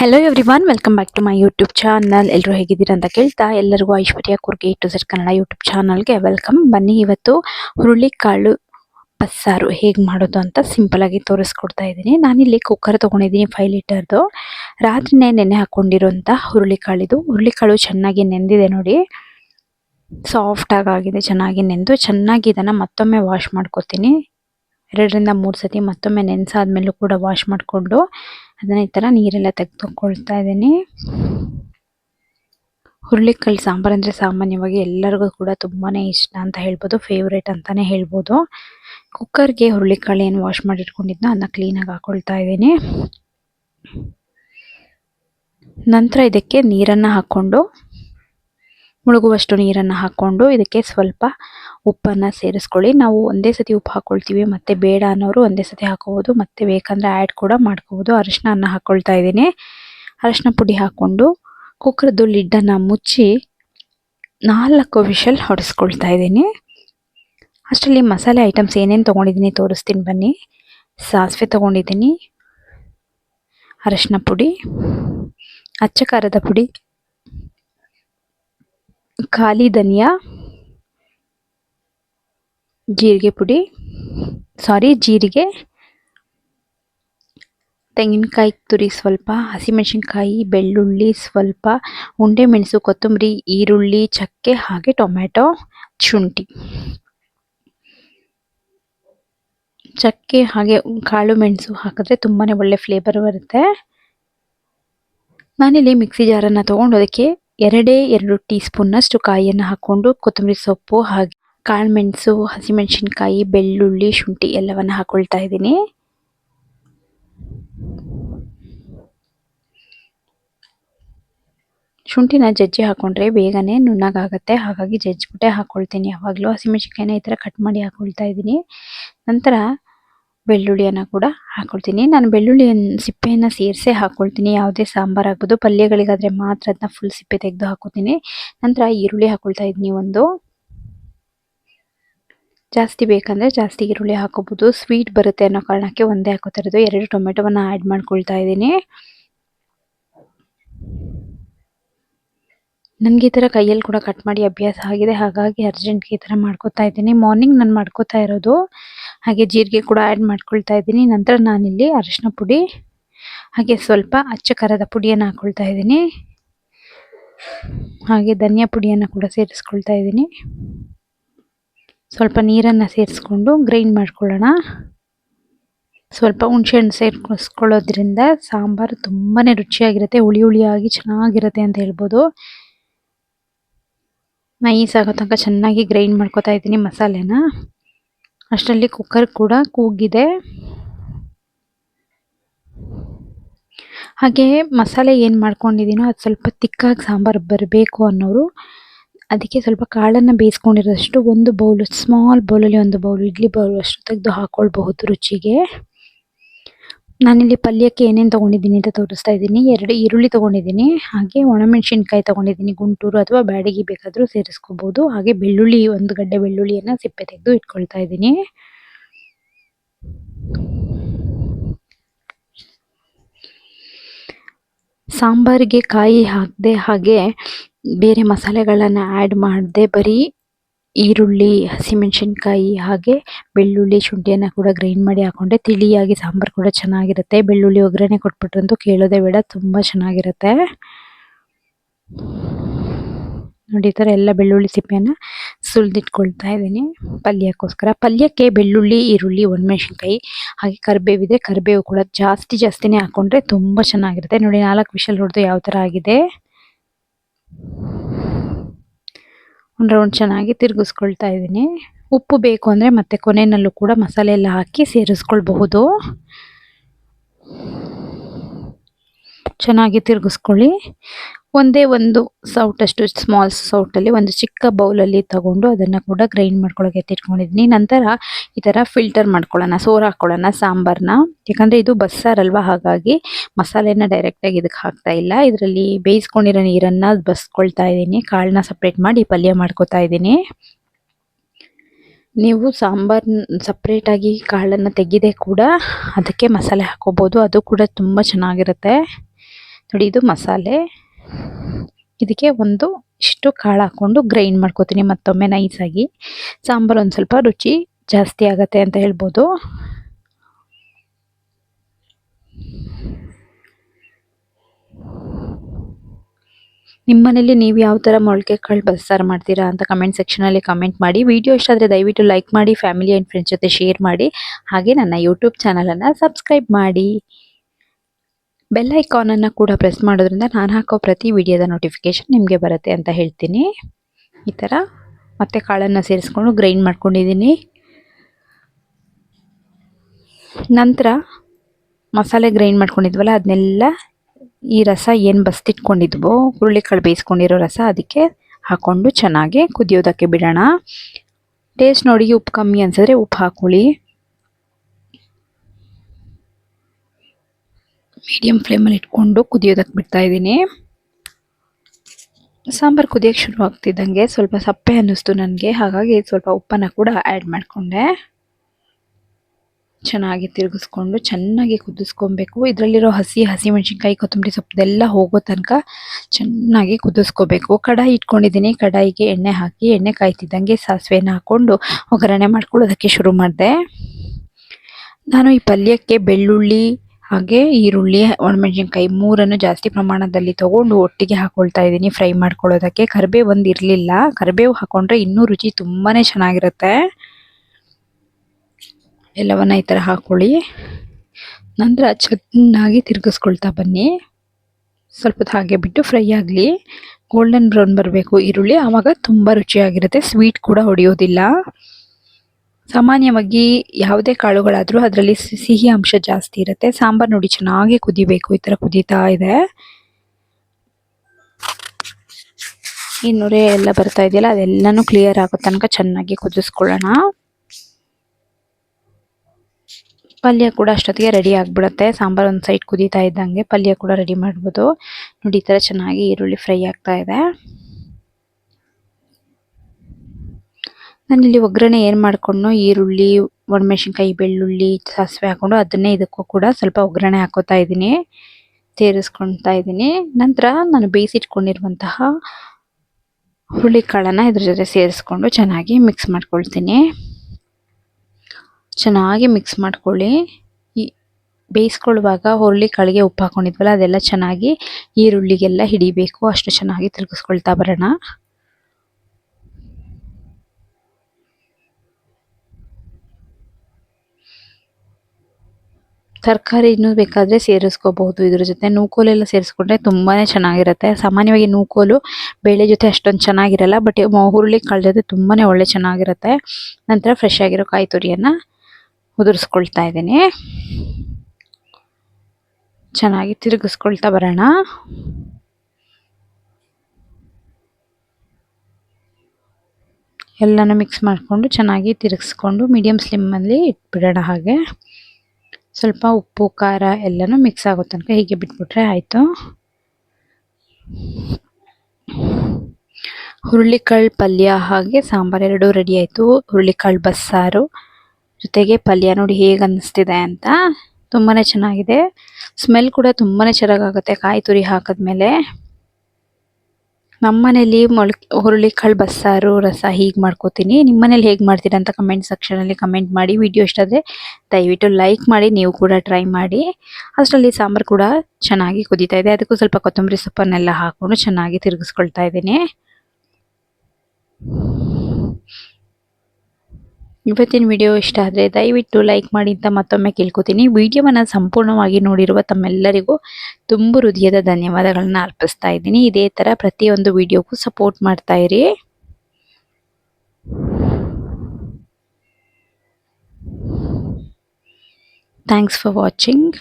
Hello everyone welcome back to my YouTube channel ಎಲ್ಲರೂ ಹೇಗಿದ್ದೀರಾ ಅಂತ ಕೇಳ್ತಾ? ಎಲ್ಲರಿಗೂ ಐಶ್ವರ್ಯ ಕುರ್ಗೆ ಟು ಸೆಟ್ ಕನ್ನಡ ಯೂಟ್ಯೂಬ್ ಚಾನಲ್ಗೆ ವೆಲ್ಕಮ್ ಬನ್ನಿ, ಇವತ್ತು ಹುರುಳಿಕಾಳು ಬಸ್ಸಾರು ಹೇಗೆ ಮಾಡೋದು ಅಂತ ಸಿಂಪಲ್ ಆಗಿ ತೋರಿಸ್ಕೊಡ್ತಾ ಇದ್ದೀನಿ. ನಾನಿಲ್ಲಿ ಕುಕ್ಕರ್ ತೊಗೊಂಡಿದ್ದೀನಿ ಫೈವ್ ಲೀಟರ್ದು ರಾತ್ರಿನೇ ನೆನೆ ಹಾಕ್ಕೊಂಡಿರೋಂಥ ಹುರುಳಿಕಾಳಿದು ಹುರುಳಿಕಾಳು ಚೆನ್ನಾಗಿ ನೆಂದಿದೆ ನೋಡಿ. ಸಾಫ್ಟ್ ಆಗಿದೆ, ಚೆನ್ನಾಗಿ ನೆಂದು. ಚೆನ್ನಾಗಿ ಇದನ್ನು ಮತ್ತೊಮ್ಮೆ ವಾಶ್ ಮಾಡ್ಕೊತೀನಿ. ಎರಡರಿಂದ ಮೂರು ಸತಿ ಮತ್ತೊಮ್ಮೆ ನೆನೆಸಾದ್ಮೇಲೂ ಕೂಡ ವಾಶ್ ಮಾಡಿಕೊಂಡು ಅದನ್ನ ಈ ಥರ ನೀರೆಲ್ಲ ತೆಗೆದುಕೊಳ್ತಾ ಇದ್ದೀನಿ. ಹುರುಳಿಕಾಳು ಸಾಂಬಾರು ಅಂದರೆ ಸಾಮಾನ್ಯವಾಗಿ ಎಲ್ಲರಿಗೂ ಕೂಡ ತುಂಬಾ ಇಷ್ಟ ಅಂತ ಹೇಳ್ಬೋದು ಫೇವ್ರೇಟ್ ಅಂತಲೇ ಹೇಳ್ಬೋದು. ಕುಕ್ಕರ್ಗೆ ಹುರುಳಿಕಾಳು ಏನು ವಾಶ್ ಮಾಡಿ ಇಟ್ಕೊಂಡಿದ್ನೋ ಅದನ್ನ ಕ್ಲೀನಾಗಿ ಹಾಕ್ಕೊಳ್ತಾ ಇದ್ದೀನಿ. ನಂತರ ಇದಕ್ಕೆ ನೀರನ್ನು ಹಾಕ್ಕೊಂಡು ಮುಳುಗುವಷ್ಟು ನೀರನ್ನು ಹಾಕ್ಕೊಂಡು ಇದಕ್ಕೆ ಸ್ವಲ್ಪ ಉಪ್ಪನ್ನು ಸೇರಿಸ್ಕೊಳ್ಳಿ. ನಾವು ಒಂದೇ ಸತಿ ಉಪ್ಪು ಹಾಕ್ಕೊಳ್ತೀವಿ ಮತ್ತು ಬೇಡ ಅನ್ನೋರು ಒಂದೇ ಸತಿ ಹಾಕೋಬೋದು, ಮತ್ತು ಬೇಕಂದರೆ ಆ್ಯಡ್ ಕೂಡ ಮಾಡ್ಕೋಬೋದು. ಅನ್ನ ಹಾಕ್ಕೊಳ್ತಾ ಇದ್ದೀನಿ. ಅರಿಶಿನ ಪುಡಿ ಹಾಕ್ಕೊಂಡು ಕುಕ್ಕರ್ದು ಲಿಡ್ಡನ್ನು ಮುಚ್ಚಿ ನಾಲ್ಕು ವಿಷಲ್ ಹೊಡೆಸ್ಕೊಳ್ತಾ ಇದ್ದೀನಿ. ಅಷ್ಟರಲ್ಲಿ ಮಸಾಲೆ ಐಟಮ್ಸ್ ಏನೇನು ತೊಗೊಂಡಿದ್ದೀನಿ ತೋರಿಸ್ತೀನಿ ಬನ್ನಿ. ಸಾಸಿವೆ ತೊಗೊಂಡಿದ್ದೀನಿ ಅರಶಿನ ಪುಡಿ, ಅಚ್ಚ ಖಾರದ ಪುಡಿ. ಖಾಲಿ ಧನಿಯಾ, ಜೀರಿಗೆ ಪುಡಿ ಸಾರಿ ಜೀರಿಗೆ, ತೆಂಗಿನಕಾಯಿ ತುರಿ ಸ್ವಲ್ಪ, ಹಸಿಮೆಣಸಿನ್ಕಾಯಿ, ಬೆಳ್ಳುಳ್ಳಿ ಸ್ವಲ್ಪ, ಉಂಡೆ, ಮೆಣಸು, ಕೊತ್ತಂಬರಿ, ಈರುಳ್ಳಿ, ಚಕ್ಕೆ ಹಾಗೆ ಟೊಮ್ಯಾಟೊ, ಶುಂಠಿ. ಚಕ್ಕೆ ಹಾಗೆ ಕಾಳು, ಮೆಣಸು ಹಾಕಿದ್ರೆ ತುಂಬಾ ಒಳ್ಳೆ ಫ್ಲೇವರ್ ಬರುತ್ತೆ. ನಾನಿಲ್ಲಿ ಮಿಕ್ಸಿ ಜಾರನ್ನು ತೊಗೊಂಡು ಅದಕ್ಕೆ ಎರಡೇ ಎರಡು ಟೀ ಸ್ಪೂನ್ನಷ್ಟು ಕಾಯಿಯನ್ನು ಹಾಕ್ಕೊಂಡು ಕೊತ್ತಂಬರಿ ಸೊಪ್ಪು ಹಾಗೆ ಕಾಳುಮೆಣಸು ಹಸಿಮೆಣಸಿನ್ಕಾಯಿ, ಬೆಳ್ಳುಳ್ಳಿ, ಶುಂಠಿ ಎಲ್ಲವನ್ನು ಹಾಕ್ಕೊಳ್ತಾ ಇದ್ದೀನಿ. ಶುಂಠಿನ ಜಜ್ಜಿ ಹಾಕೊಂಡ್ರೆ ಬೇಗನೆ ನುಣ್ಣಗಾಗತ್ತೆ. ಹಾಗಾಗಿ ಜಜ್ಜಿಬಿಟ್ಟೆ ಹಾಕ್ಕೊಳ್ತೀನಿ ಯಾವಾಗಲೂ ಹಸಿಮೆಣಸಿನ್ಕಾಯಿನ ಈ ಥರ ಕಟ್ ಮಾಡಿ ಹಾಕ್ಕೊಳ್ತಾ ಇದ್ದೀನಿ. ನಂತರ ಬೆಳ್ಳುಳ್ಳಿಯನ್ನು ಕೂಡ ಹಾಕ್ಕೊಳ್ತೀನಿ ನಾನು ಬೆಳ್ಳುಳ್ಳಿ ಸಿಪ್ಪೆಯನ್ನು ಸೇರಿಸೇ ಹಾಕ್ಕೊಳ್ತೀನಿ ಯಾವುದೇ ಸಾಂಬಾರು ಆಗ್ಬೋದು, ಪಲ್ಯಗಳಿಗಾದರೆ ಮಾತ್ರ ಅದನ್ನ ಫುಲ್ ಸಿಪ್ಪೆ ತೆಗೆದು ಹಾಕೋತೀನಿ. ನಂತರ ಈರುಳ್ಳಿ ಹಾಕ್ಕೊಳ್ತಾ ಇದ್ದೀನಿ ಒಂದು. ಜಾಸ್ತಿ ಬೇಕಂದರೆ ಜಾಸ್ತಿ ಈರುಳ್ಳಿ ಹಾಕೋಬೋದು. ಸ್ವೀಟ್ ಬರುತ್ತೆ ಅನ್ನೋ ಕಾರಣಕ್ಕೆ ಒಂದೇ ಹಾಕೋತಿರೋದು ಎರಡು ಟೊಮೆಟೊವನ್ನು ಆ್ಯಡ್ ಮಾಡ್ಕೊಳ್ತಾ ಇದ್ದೀನಿ. ನನಗೆ ಈ ಥರ ಕೈಯಲ್ಲಿ ಕೂಡ ಕಟ್ ಮಾಡಿ ಅಭ್ಯಾಸ ಆಗಿದೆ. ಹಾಗಾಗಿ ಅರ್ಜೆಂಟ್ಗೆ ಈ ಥರ ಮಾಡ್ಕೋತಾ ಇದ್ದೀನಿ. ಮಾರ್ನಿಂಗ್ ನಾನು ಮಾಡ್ಕೋತಾ ಇರೋದು. ಹಾಗೆ ಜೀರಿಗೆ ಕೂಡ ಆ್ಯಡ್ ಮಾಡ್ಕೊಳ್ತಾ ಇದ್ದೀನಿ. ನಂತರ ನಾನಿಲ್ಲಿ ಅರಶಿನ ಪುಡಿ, ಹಾಗೆ ಸ್ವಲ್ಪ ಅಚ್ಚ ಖಾರದ ಪುಡಿಯನ್ನು ಹಾಕ್ಕೊಳ್ತಾ ಇದ್ದೀನಿ. ಹಾಗೆ ಧನಿಯಾ ಪುಡಿಯನ್ನು ಕೂಡ ಸೇರಿಸ್ಕೊಳ್ತಾ ಇದ್ದೀನಿ. ಸ್ವಲ್ಪ ನೀರನ್ನು ಸೇರಿಸ್ಕೊಂಡು ಗ್ರೈಂಡ್ ಮಾಡ್ಕೊಳ್ಳೋಣ. ಸ್ವಲ್ಪ ಹುಣಸೆಹಣ್ಣು ಸೇರಿಸ್ಕೊಳ್ಳೋದ್ರಿಂದ ಸಾಂಬಾರು ತುಂಬಾ ರುಚಿಯಾಗಿರುತ್ತೆ, ಹುಳಿ ಹುಳಿಯಾಗಿ ಚೆನ್ನಾಗಿರುತ್ತೆ ಅಂತ ಹೇಳ್ಬೋದು. ನೈಸ್ ಆಗೋ ತನಕ ಚೆನ್ನಾಗಿ ಗ್ರೈಂಡ್ ಮಾಡ್ಕೋತಾ ಇದ್ದೀನಿ ಮಸಾಲೆನ. ಅಷ್ಟರಲ್ಲಿ ಕುಕ್ಕರ್ ಕೂಡ ಕೂಗಿದೆ. ಹಾಗೆ ಮಸಾಲೆ ಏನು ಮಾಡ್ಕೊಂಡಿದ್ದೀನೋ ಅದು ಸ್ವಲ್ಪ ತಿಕ್ಕಾಗಿ ಸಾಂಬಾರು ಬರಬೇಕು ಅನ್ನೋರು, ಅದಕ್ಕೆ ಸ್ವಲ್ಪ ಕಾಳನ್ನು ಬೇಯಿಸ್ಕೊಂಡಿರೋದಷ್ಟು ಒಂದು ಬೌಲು ಸ್ಮಾಲ್ ಬೌಲಲ್ಲಿ ಒಂದು ಬೌಲ್ ಇಡ್ಲಿ ಬೌಲ್ ಅಷ್ಟು ತೆಗೆದು ಹಾಕ್ಕೊಳ್ಬಹುದು ರುಚಿಗೆ. ನಾನಿಲ್ಲಿ ಪಲ್ಯಕ್ಕೆ ಏನೇನು ತೊಗೊಂಡಿದ್ದೀನಿ ಅಂತ ತೋರಿಸ್ತಾ ಇದ್ದೀನಿ. ಎರಡು ಈರುಳ್ಳಿ ತೊಗೊಂಡಿದ್ದೀನಿ, ಹಾಗೆ ಒಣಮೆಣಸಿನ್ಕಾಯಿ ತಗೊಂಡಿದ್ದೀನಿ. ಗುಂಟೂರು ಅಥವಾ ಬ್ಯಾಡಗಿ ಬೇಕಾದರೂ ಸೇರಿಸ್ಕೋಬೋದು. ಹಾಗೆ ಬೆಳ್ಳುಳ್ಳಿ, ಒಂದು ಗಡ್ಡೆ ಬೆಳ್ಳುಳ್ಳಿಯನ್ನು ಸಿಪ್ಪೆ ತೆಗೆದು ಇಟ್ಕೊಳ್ತಾ ಇದ್ದೀನಿ. ಸಾಂಬಾರಿಗೆ ಕಾಯಿ ಹಾಕದೆ ಹಾಗೆ ಬೇರೆ ಮಸಾಲೆಗಳನ್ನು ಆ್ಯಡ್ ಮಾಡದೆ ಬರೀ ಈರುಳ್ಳಿ, ಹಸಿಮೆಣಸಿನ್ಕಾಯಿ ಹಾಗೆ ಬೆಳ್ಳುಳ್ಳಿ ಶುಂಠಿಯನ್ನು ಕೂಡ ಗ್ರೈಂಡ್ ಮಾಡಿ ಹಾಕೊಂಡೆ ತಿಳಿಯಾಗಿ ಸಾಂಬಾರು ಕೂಡ ಚೆನ್ನಾಗಿರುತ್ತೆ. ಬೆಳ್ಳುಳ್ಳಿ ಒಗ್ಗರಣೆ ಕೊಟ್ಬಿಟ್ರಂತೂ ಕೇಳೋದೆ ಬೇಡ, ತುಂಬ ಚೆನ್ನಾಗಿರುತ್ತೆ. ನೋಡಿ ಈ ಥರ ಎಲ್ಲ ಬೆಳ್ಳುಳ್ಳಿ ಸಿಪ್ಪೆಯನ್ನು ಸುಲಿದಿಟ್ಕೊಳ್ತಾ ಇದ್ದೀನಿ. ಪಲ್ಯಕ್ಕೋಸ್ಕರ ಪಲ್ಯಕ್ಕೆ ಬೆಳ್ಳುಳ್ಳಿ, ಈರುಳ್ಳಿ, ಒಣಮೆಣ್ಸಿನ್ಕಾಯಿ ಹಾಗೆ ಕರಿಬೇವಿದೆ ಕರಿಬೇವು ಕೂಡ ಜಾಸ್ತಿ ಜಾಸ್ತಿನೇ ಹಾಕ್ಕೊಂಡ್ರೆ ತುಂಬ ಚೆನ್ನಾಗಿರುತ್ತೆ. ನೋಡಿ ನಾಲ್ಕು ವಿಷಲ್ ಹೊಡೆದು ಯಾವ ಥರ ಆಗಿದೆ. ಒಂದು ರೌಂಡ್ ಚೆನ್ನಾಗಿ ತಿರುಗಿಸ್ಕೊಳ್ತಾ ಇದ್ದೀನಿ. ಉಪ್ಪು ಬೇಕು ಅಂದರೆ ಮತ್ತೆ ಕೊನೆಯಲ್ಲೂ ಕೂಡ ಮಸಾಲೆ ಎಲ್ಲ ಹಾಕಿ ಸೇರಿಸ್ಕೊಳ್ಬಹುದು. ಚೆನ್ನಾಗಿ ತಿರುಗಿಸ್ಕೊಳ್ಳಿ. ಒಂದೇ ಒಂದು ಸೌಟ್ ಅಷ್ಟು ಸ್ಮಾಲ್ ಸೌಟಲ್ಲಿ ಒಂದು ಚಿಕ್ಕ ಬೌಲಲ್ಲಿ ತಗೊಂಡು ಅದನ್ನು ಕೂಡ ಗ್ರೈಂಡ್ ಮಾಡ್ಕೊಳ್ಳೋಕೆ ಎತ್ತಿಟ್ಕೊಂಡಿದ್ದೀನಿ ನಂತರ ಈ ಥರ ಫಿಲ್ಟರ್ ಮಾಡ್ಕೊಳ್ಳೋಣ, ಸೋರ್ ಹಾಕ್ಕೊಳ್ಳೋಣ ಸಾಂಬಾರನ್ನ ಯಾಕಂದರೆ ಇದು ಬಸ್ಸಾರಲ್ವ, ಹಾಗಾಗಿ ಮಸಾಲೆನ ಡೈರೆಕ್ಟಾಗಿ ಇದಕ್ಕೆ ಹಾಕ್ತಾ ಇಲ್ಲ. ಇದರಲ್ಲಿ ಬೇಯಿಸ್ಕೊಂಡಿರೋ ನೀರನ್ನು ಬಸ್ಕೊಳ್ತಾ ಇದ್ದೀನಿ ಕಾಳನ್ನ ಸಪ್ರೇಟ್ ಮಾಡಿ ಪಲ್ಯ ಮಾಡ್ಕೊತಾ ಇದ್ದೀನಿ ನೀವು ಸಾಂಬಾರ್ ಸಪ್ರೇಟಾಗಿ ಕಾಳನ್ನು ತೆಗೆದೇ ಕೂಡ ಅದಕ್ಕೆ ಮಸಾಲೆ ಹಾಕೋಬೋದು ಅದು ಕೂಡ ತುಂಬ ಚೆನ್ನಾಗಿರುತ್ತೆ. ನೋಡಿ, ಇದು ಮಸಾಲೆ. ಇದಕ್ಕೆ ಒಂದು ಇಷ್ಟು ಕಾಳು ಹಾಕ್ಕೊಂಡು ಗ್ರೈಂಡ್ ಮಾಡ್ಕೋತೀನಿ ಮತ್ತೊಮ್ಮೆ ನೈಸಾಗಿ ಸಾಂಬಾರು ಒಂದು ಸ್ವಲ್ಪ ರುಚಿ ಜಾಸ್ತಿ ಆಗುತ್ತೆ ಅಂತ ಹೇಳ್ಬೋದು. ನಿಮ್ಮ ಮನೇಲಿ ನೀವು ಯಾವ ಥರ ಮೊಳಕೆ ಕಾಳು ಬಸ್ಸಾರು ಮಾಡ್ತೀರಾ ಅಂತ ಕಮೆಂಟ್ ಸೆಕ್ಷನಲ್ಲಿ ಕಮೆಂಟ್ ಮಾಡಿ. ವಿಡಿಯೋ ಇಷ್ಟ ಆದರೆ ದಯವಿಟ್ಟು ಲೈಕ್ ಮಾಡಿ ಫ್ಯಾಮಿಲಿ ಆ್ಯಂಡ್ ಫ್ರೆಂಡ್ಸ್ ಜೊತೆ ಶೇರ್ ಮಾಡಿ. ಹಾಗೆ ನನ್ನ ಯೂಟ್ಯೂಬ್ ಚಾನಲನ್ನು ಸಬ್ಸ್ಕ್ರೈಬ್ ಮಾಡಿ. ಬೆಲ್ ಐಕಾನನ್ನು ಕೂಡ ಪ್ರೆಸ್ ಮಾಡೋದ್ರಿಂದ ನಾನು ಹಾಕೋ ಪ್ರತಿ ವಿಡಿಯೋದ ನೋಟಿಫಿಕೇಶನ್ ನಿಮಗೆ ಬರುತ್ತೆ ಅಂತ ಹೇಳ್ತೀನಿ. ಈ ಥರ ಮತ್ತೆ ಕಾಳನ್ನು ಸೇರಿಸ್ಕೊಂಡು ಗ್ರೈಂಡ್ ಮಾಡ್ಕೊಂಡಿದ್ದೀನಿ. ನಂತರ ಮಸಾಲೆ ಗ್ರೈಂಡ್ ಮಾಡ್ಕೊಂಡಿದ್ವಲ್ಲ ಅದನ್ನೆಲ್ಲ ಈ ರಸ ಏನು ಬಸ್ತಿಟ್ಕೊಂಡಿದ್ವೋ, ಹುರುಳಿಕಾಳು ಬೇಯಿಸ್ಕೊಂಡಿರೋ ರಸ ಅದಕ್ಕೆ ಹಾಕ್ಕೊಂಡು ಚೆನ್ನಾಗಿ ಕುದಿಯೋದಕ್ಕೆ ಬಿಡೋಣ. ಟೇಸ್ಟ್ ನೋಡಿ ಉಪ್ಪು ಕಮ್ಮಿ ಅನಿಸಿದ್ರೆ ಉಪ್ಪು ಹಾಕೊಳ್ಳಿ. ಮೀಡಿಯಂ ಫ್ಲೇಮಲ್ಲಿ ಇಟ್ಕೊಂಡು ಕುದಿಯೋದಕ್ಕೆ ಬಿಡ್ತಾ ಇದ್ದೀನಿ. ಸಾಂಬಾರು ಕುದಿಯೋಕ್ಕೆ ಶುರು ಆಗ್ತಿದ್ದಂಗೆ ಸ್ವಲ್ಪ ಸಪ್ಪೆ ಅನ್ನಿಸ್ತು ನನಗೆ, ಹಾಗಾಗಿ ಸ್ವಲ್ಪ ಉಪ್ಪನ್ನು ಕೂಡ ಆ್ಯಡ್ ಮಾಡಿಕೊಂಡೆ. ಚೆನ್ನಾಗಿ ತಿರುಗಿಸ್ಕೊಂಡು ಚೆನ್ನಾಗಿ ಕುದಿಸ್ಕೊಬೇಕು. ಇದರಲ್ಲಿರೋ ಹಸಿ ಹಸಿ ಮೆಣಸಿನ್ಕಾಯಿ, ಕೊತ್ತಂಬರಿ ಸೊಪ್ಪೆಲ್ಲ ಹೋಗೋ ತನಕ ಚೆನ್ನಾಗಿ ಕುದಿಸ್ಕೋಬೇಕು. ಕಡಾಯಿ ಇಟ್ಕೊಂಡಿದ್ದೀನಿ. ಕಡಾಯಿಗೆ ಎಣ್ಣೆ ಹಾಕಿ, ಎಣ್ಣೆ ಕಾಯ್ತಿದ್ದಂಗೆ ಸಾಸಿವೆನ ಹಾಕ್ಕೊಂಡು ಒಗ್ಗರಣೆ ಮಾಡ್ಕೊಳ್ಳೋದಕ್ಕೆ ಶುರು ಮಾಡಿದೆ. ನಾನು ಈ ಪಲ್ಯಕ್ಕೆ ಬೆಳ್ಳುಳ್ಳಿ ಹಾಗೆ ಈರುಳ್ಳಿ, ಒಣಮೆಣಸಿನ್ಕಾಯಿ ಮೂರನ್ನು ಜಾಸ್ತಿ ಪ್ರಮಾಣದಲ್ಲಿ ತಗೊಂಡು ಒಟ್ಟಿಗೆ ಹಾಕೊಳ್ತಾ ಇದ್ದೀನಿ ಫ್ರೈ ಮಾಡ್ಕೊಳ್ಳೋದಕ್ಕೆ. ಕರಿಬೇವು ಒಂದು ಇರಲಿಲ್ಲ. ಕರಿಬೇವು ಹಾಕೊಂಡ್ರೆ ಇನ್ನೂ ರುಚಿ ತುಂಬಾ ಚೆನ್ನಾಗಿರುತ್ತೆ. ಎಲ್ಲವನ್ನ ಈ ಥರ ಹಾಕೊಳ್ಳಿ. ನಂತರ ಚೆನ್ನಾಗಿ ತಿರುಗಿಸ್ಕೊಳ್ತಾ ಬನ್ನಿ. ಸ್ವಲ್ಪ ಹಾಗೆ ಬಿಟ್ಟು ಫ್ರೈ ಆಗಲಿ. ಗೋಲ್ಡನ್ ಬ್ರೌನ್ ಬರಬೇಕು ಈರುಳ್ಳಿ. ಆವಾಗ ತುಂಬ ರುಚಿಯಾಗಿರುತ್ತೆ. ಸ್ವೀಟ್ ಕೂಡ ಹೊಡೆಯೋದಿಲ್ಲ. ಸಾಮಾನ್ಯವಾಗಿ ಯಾವುದೇ ಕಾಳುಗಳಾದರೂ ಅದರಲ್ಲಿ ಸಿಹಿ ಅಂಶ ಜಾಸ್ತಿ ಇರುತ್ತೆ. ಸಾಂಬಾರು ನೋಡಿ ಚೆನ್ನಾಗಿ ಕುದಿಬೇಕು. ಈ ಥರ ಕುದೀತಾ ಇದೆ. ಈ ಎಲ್ಲ ಬರ್ತಾ ಇದೆಯಲ್ಲ, ಅದೆಲ್ಲನೂ ಕ್ಲಿಯರ್ ಆಗೋ ತನಕ ಚೆನ್ನಾಗಿ ಕುದಿಸ್ಕೊಳ್ಳೋಣ. ಪಲ್ಯ ಕೂಡ ಅಷ್ಟೊತ್ತಿಗೆ ರೆಡಿ ಆಗಿಬಿಡುತ್ತೆ. ಸಾಂಬಾರು ಒಂದು ಸೈಡ್ ಕುದೀತಾ ಇದ್ದಂಗೆ ಪಲ್ಯ ಕೂಡ ರೆಡಿ ಮಾಡ್ಬೋದು. ನೋಡಿ ಈ ಥರ ಚೆನ್ನಾಗಿ ಈರುಳ್ಳಿ ಫ್ರೈ ಆಗ್ತಾ ಇದೆ. ನಾನಿಲ್ಲಿ ಒಗ್ಗರಣೆ ಏನು ಮಾಡ್ಕೊಂಡು ಈರುಳ್ಳಿ, ಒಣಮೆಣಸಿನ್ಕಾಯಿ, ಬೆಳ್ಳುಳ್ಳಿ, ಸಾಸಿವೆ ಹಾಕೊಂಡು ಅದನ್ನೇ ಇದಕ್ಕೂ ಕೂಡ ಸ್ವಲ್ಪ ಒಗ್ಗರಣೆ ಹಾಕೋತಾ ಇದ್ದೀನಿ. ಸೇರಿಸ್ಕೊಳ್ತಾ ಇದ್ದೀನಿ. ನಂತರ ನಾನು ಬೇಯಿಸಿಟ್ಕೊಂಡಿರುವಂತಹ ಹುರುಳಿಕಾಳನ್ನು ಇದ್ರ ಜೊತೆ ಸೇರಿಸ್ಕೊಂಡು ಚೆನ್ನಾಗಿ ಮಿಕ್ಸ್ ಮಾಡ್ಕೊಳ್ತೀನಿ. ಚೆನ್ನಾಗಿ ಮಿಕ್ಸ್ ಮಾಡ್ಕೊಳ್ಳಿ. ಈ ಬೇಯಿಸ್ಕೊಳ್ಳುವಾಗ ಹುರುಳಿ ಕಾಳಿಗೆ ಉಪ್ಪು ಹಾಕೊಂಡಿದ್ವಲ್ಲ, ಅದೆಲ್ಲ ಚೆನ್ನಾಗಿ ಈರುಳ್ಳಿಗೆಲ್ಲ ಹಿಡಿಬೇಕು. ಅಷ್ಟು ಚೆನ್ನಾಗಿ ತಿರುಗಿಸ್ಕೊಳ್ತಾ ಬರೋಣ. ತರಕಾರಿ ಇನ್ನೂ ಬೇಕಾದರೆ ಸೇರಿಸ್ಕೋಬಹುದು. ಇದ್ರ ಜೊತೆ ನೂಕೋಲೆಲ್ಲ ಸೇರಿಸ್ಕೊಂಡ್ರೆ ತುಂಬಾ ಚೆನ್ನಾಗಿರುತ್ತೆ. ಸಾಮಾನ್ಯವಾಗಿ ನೂಕೋಲು ಬೇಳೆ ಜೊತೆ ಅಷ್ಟೊಂದು ಚೆನ್ನಾಗಿರಲ್ಲ ಬಟ್ ಹುರುಳಿ ಕಾಳು ಜೊತೆ ತುಂಬಾ ಒಳ್ಳೆ ಚೆನ್ನಾಗಿರುತ್ತೆ. ನಂತರ ಫ್ರೆಶ್ ಆಗಿರೋ ಕಾಯಿ ತುರಿಯನ್ನು ಉದುರಿಸ್ಕೊಳ್ತಾ ಇದ್ದೀನಿ. ಚೆನ್ನಾಗಿ ತಿರುಗಿಸ್ಕೊಳ್ತಾ ಬರೋಣ. ಎಲ್ಲನೂ ಮಿಕ್ಸ್ ಮಾಡಿಕೊಂಡು ಚೆನ್ನಾಗಿ ತಿರುಗಿಸ್ಕೊಂಡು ಮೀಡಿಯಮ್ ಸ್ಲಿಮ್ಮಲ್ಲಿ ಇಟ್ಬಿಡೋಣ ಹಾಗೆ. ಸ್ವಲ್ಪ ಉಪ್ಪು, ಖಾರ ಎಲ್ಲನೂ ಮಿಕ್ಸ್ ಆಗೋ ತನಕ ಹೀಗೆ ಬಿಟ್ಬಿಟ್ರೆ ಆಯಿತು. ಹುರುಳಿಕಾಳು ಪಲ್ಯ ಹಾಗೆ ಸಾಂಬಾರು ಎರಡೂ ರೆಡಿ ಆಯಿತು. ಹುರುಳಿಕಾಳು ಬಸ್ಸಾರು. ಜೊತೆಗೆ ಪಲ್ಯ ನೋಡಿ ಹೇಗೆ ಅನ್ನಿಸ್ತಿದೆ ಅಂತ. ತುಂಬಾ ಚೆನ್ನಾಗಿದೆ. ಸ್ಮೆಲ್ ಕೂಡ ತುಂಬಾ ಚೆನ್ನಾಗಾಗುತ್ತೆ ಕಾಯಿ ತುರಿ ಹಾಕಿದ್ಮೇಲೆ. ನಮ್ಮ ಮನೇಲಿ ಮೊಳಕೆ, ಹುರುಳಿಕಾಳು ಬಸ್ಸಾರು ರಸ ಹೀಗೆ ಮಾಡ್ಕೋತೀನಿ. ನಿಮ್ಮ ಮನೇಲಿ ಹೇಗೆ ಮಾಡ್ತೀರಾ ಅಂತ ಕಮೆಂಟ್ ಸೆಕ್ಷನಲ್ಲಿ ಕಮೆಂಟ್ ಮಾಡಿ. ವಿಡಿಯೋ ಇಷ್ಟ ಆದರೆ ದಯವಿಟ್ಟು ಲೈಕ್ ಮಾಡಿ, ನೀವು ಕೂಡ ಟ್ರೈ ಮಾಡಿ. ಅಷ್ಟರಲ್ಲಿ ಸಾಂಬಾರು ಕೂಡ ಚೆನ್ನಾಗಿ ಕುದೀತಾ ಇದೆ. ಅದಕ್ಕೂ ಸ್ವಲ್ಪ ಕೊತ್ತಂಬರಿ ಸೊಪ್ಪನ್ನೆಲ್ಲ ಹಾಕ್ಕೊಂಡು ಚೆನ್ನಾಗಿ ತಿರುಗಿಸ್ಕೊಳ್ತಾ ಇದ್ದೀನಿ. ಇವತ್ತಿನ ವಿಡಿಯೋ ಇಷ್ಟ ಆದರೆ ದಯವಿಟ್ಟು ಲೈಕ್ ಮಾಡಿ ಅಂತ ಮತ್ತೊಮ್ಮೆ ಕೇಳ್ಕೊತೀನಿ. ವಿಡಿಯೋವನ್ನು ಸಂಪೂರ್ಣವಾಗಿ ನೋಡಿರುವ ತಮ್ಮೆಲ್ಲರಿಗೂ ತುಂಬ ಹೃದಯದ ಧನ್ಯವಾದಗಳನ್ನು ಅರ್ಪಿಸ್ತಾ ಇದ್ದೀನಿ. ಇದೇ ಥರ ಪ್ರತಿಯೊಂದು ವಿಡಿಯೋಗೂ ಸಪೋರ್ಟ್ ಮಾಡ್ತಾ ಇರಿ. Thanks for watching